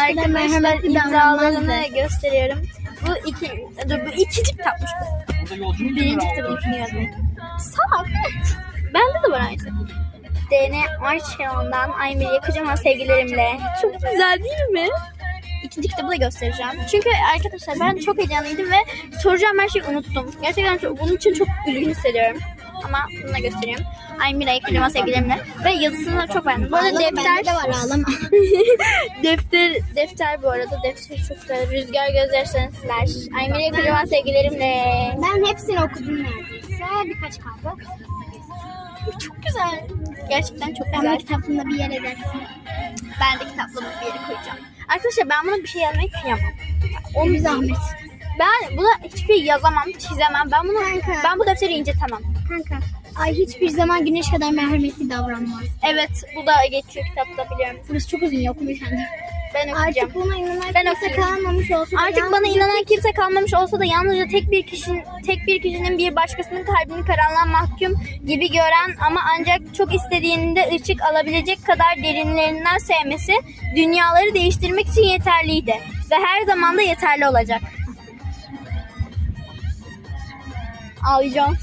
Arkadaşlar imzalarını gösteriyorum. Bu iki, dur bu ikinci kitapmış bu. Birinci kitabın ikinci yazdım. Salak. Bende de var aynısı. DNA Archeon'dan Aymir'i yakacağım sevgilerimle. Çok güzel değil mi? İkinci kitabı da göstereceğim. Çünkü arkadaşlar ben çok heyecanlıydım ve soracağım her şeyi unuttum. Gerçekten çok, bunun için çok üzgün hissediyorum. Ama bunu da göstereyim. Aymir'e yakacağım sevgilerimle. Ve yazısını çok beğendim. Bu arada Ağlama, defter... de var ağlama. defter defter bu arada defter çok güzel. Rüzgar gözyaşlarını siler. Aymir'e yakacağım sevgilerimle. Ben hepsini okudum neredeyse. Birkaç kaldı. Çok güzel. Gerçekten çok Ben güzel. bu kitaplığında bir yer edersin. Ben de kitaplığımı bir yere koyacağım. Arkadaşlar ben buna bir şey yazmayı kıyamam. Onu zahmet. Ben buna hiçbir şey yazamam, çizemem. Ben bunu Kanka. ben bu defteri incetemem. Kanka. Ay hiçbir zaman güneş kadar merhametli davranmaz. Evet, bu da geçiyor kitapta biliyorum. Burası çok uzun ya okumuş anne. Ben okuyacağım. Artık buna inanan Ben kimse okuyayım. kalmamış olsa da Artık bana yalnızca inanan kimse kalmamış olsa da yalnızca tek bir kişinin tek bir kişinin bir başkasının kalbini karanlığa mahkum gibi gören ama ancak çok istediğinde ışık alabilecek kadar derinlerinden sevmesi dünyaları değiştirmek için yeterliydi ve her zaman da yeterli olacak. Ağlayacağım.